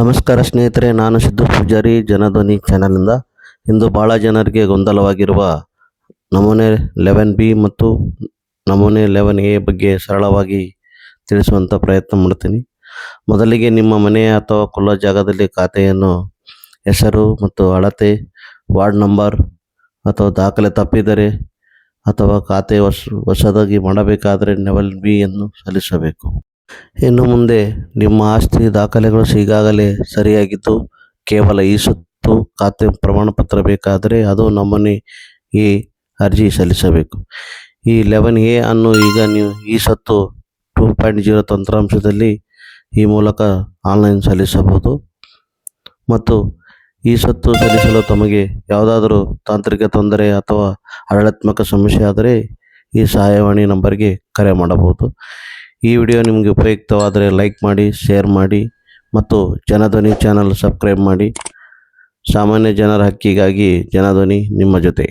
ನಮಸ್ಕಾರ ಸ್ನೇಹಿತರೆ, ನಾನು ಸಿದ್ದು ಪೂಜಾರಿ, ಜನಧ್ವನಿ ಚಾನಲಿಂದ ಇಂದು ಭಾಳ ಜನರಿಗೆ ಗೊಂದಲವಾಗಿರುವ ನಮೂನೆ ಲೆವೆನ್ ಬಿ ಮತ್ತು ನಮೂನೆ ಲೆವೆನ್ ಎ ಬಗ್ಗೆ ಸರಳವಾಗಿ ತಿಳಿಸುವಂಥ ಪ್ರಯತ್ನ ಮಾಡ್ತೀನಿ ಮೊದಲಿಗೆ ನಿಮ್ಮ ಮನೆ ಅಥವಾ ಕೊಲ್ಲ ಜಾಗದಲ್ಲಿ ಖಾತೆಯನ್ನು ಹೆಸರು ಮತ್ತು ಅಳತೆ, ವಾರ್ಡ್ ನಂಬರ್ ಅಥವಾ ದಾಖಲೆ ತಪ್ಪಿದರೆ ಅಥವಾ ಖಾತೆ ಹೊಸ, ಹೊಸದಾಗಿ ಮಾಡಬೇಕಾದರೆ ಲೆವೆಲ್ ಬಿಯನ್ನು ಸಲ್ಲಿಸಬೇಕು. ಇನ್ನು ಮುಂದೆ ನಿಮ್ಮ ಆಸ್ತಿ ದಾಖಲೆಗಳು ಈಗಾಗಲೇ ಸರಿಯಾಗಿದ್ದು, ಕೇವಲ ಈ ಸುತ್ತು ಖಾತೆ ಪ್ರಮಾಣಪತ್ರ ಬೇಕಾದರೆ ಅದು ನಮ್ಮನ್ನೇ ಈ ಅರ್ಜಿ ಸಲ್ಲಿಸಬೇಕು. ಈ ಲೆವೆನ್ ಎ ಅನ್ನು ಈಗ ನೀವು ಈ ಸತ್ತು ಟೂ ಪಾಯಿಂಟ್ ಜೀರೋ ತಂತ್ರಾಂಶದಲ್ಲಿ ಈ ಮೂಲಕ ಆನ್ಲೈನ್ ಸಲ್ಲಿಸಬಹುದು. ಮತ್ತು ಈ ಸತ್ತು ಸಲ್ಲಿಸಲು ತಮಗೆ ಯಾವುದಾದರೂ ತಾಂತ್ರಿಕ ತೊಂದರೆ ಅಥವಾ ಆಡಳಿತಾತ್ಮಕ ಸಮಸ್ಯೆ ಆದರೆ ಈ ಸಹಾಯವಾಣಿ ನಂಬರ್ಗೆ ಕರೆ ಮಾಡಬಹುದು. ಈ ವಿಡಿಯೋ ನಿಮಗೆ ಉಪಯುಕ್ತವಾದರೆ ಲೈಕ್ ಮಾಡಿ ಶೇರ್ ಮಾಡಿ ಮತ್ತು ಜನಧ್ವನಿ ಚಾನಲ್ ಸಬ್ಸ್ಕ್ರೈಬ್ ಮಾಡಿ. ಸಾಮಾನ್ಯ ಜನರ ಹಕ್ಕಿಗಾಗಿ ಜನಧ್ವನಿ ನಿಮ್ಮ ಜೊತೆ.